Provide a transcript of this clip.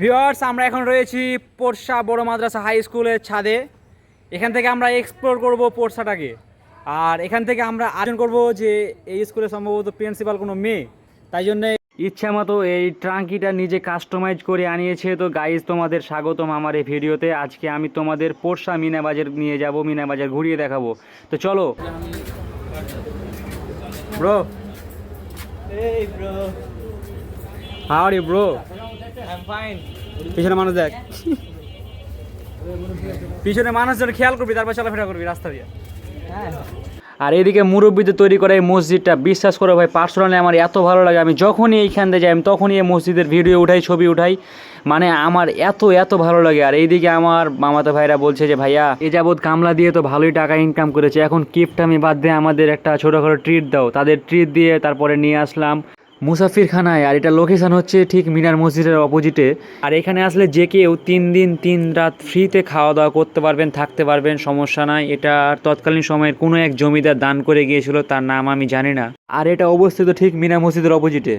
Viewers আমরা এখন রয়েছি পোরশা বড় মাদ্রাসা হাই স্কুলের ছাদে। এখান থেকে আমরা এক্সপ্লোর করব পোরশাটাকে আর এখান থেকে আমরা আয়োজন করব যে এই স্কুলে সম্ভবত প্রিন্সিপাল কোনো মেয়ে। তাই জন্য ইচ্ছা মতো এই ট্রাঙ্কিটা নিজে কাস্টমাইজ করে আনিয়েছে। তো গাইজ তোমাদের স্বাগতম আমার এই ভিডিওতে। আজকে আমি তোমাদের পোরশা মিনাবাজার নিয়ে যাব মিনাবাজার ঘুরিয়ে দেখাবো। তো চলো। Bro Hey bro, how are you bro. পিছনে মানুষ দেখ। পিছনে মানুষজন খেয়াল করবি তারপর চলাফেরা করবি রাস্তা দিয়ে। আর এদিকে মুরব্বীতে তৈরি করা এই মসজিদটা বিশ্বাস করো ভাই পার্সোনালি আমার এত ভালো লাগে। আমি যখনই এইখান দিয়ে যাই আমি তখনই এই মসজিদের ভিডিও উঠাই ছবি উঠাই। মানে আমার এত এত ভালো লাগে। আর এইদিকে আমার মামাতো ভাইরা বলছে যে ভাইয়া এ যাবৎ কামলা দিয়ে তো ভালোই টাকা ইনকাম করেছে। এখন কিফট আমি বাদ দিয়ে আমাদের একটা ছোটোখাটো ট্রিট দাও। তাদের ট্রিট দিয়ে তারপরে নিয়ে আসলাম। মুসাফিরখানায়, আর এটা লোকেশান হচ্ছে ঠিক মিনার মসজিদের অপোজিটে আর এখানে আসলে যে কেউ তিন দিন, তিন রাত ফ্রিতে খাওয়া দাওয়া করতে পারবেন, থাকতে পারবেন, সমস্যা নাই। এটা তৎকালীন সময়ের কোনো এক জমিদার দান করে গিয়েছিল, তার নাম আমি জানি না। আর এটা অবস্থিত ঠিক মিনার মসজিদের অপোজিটে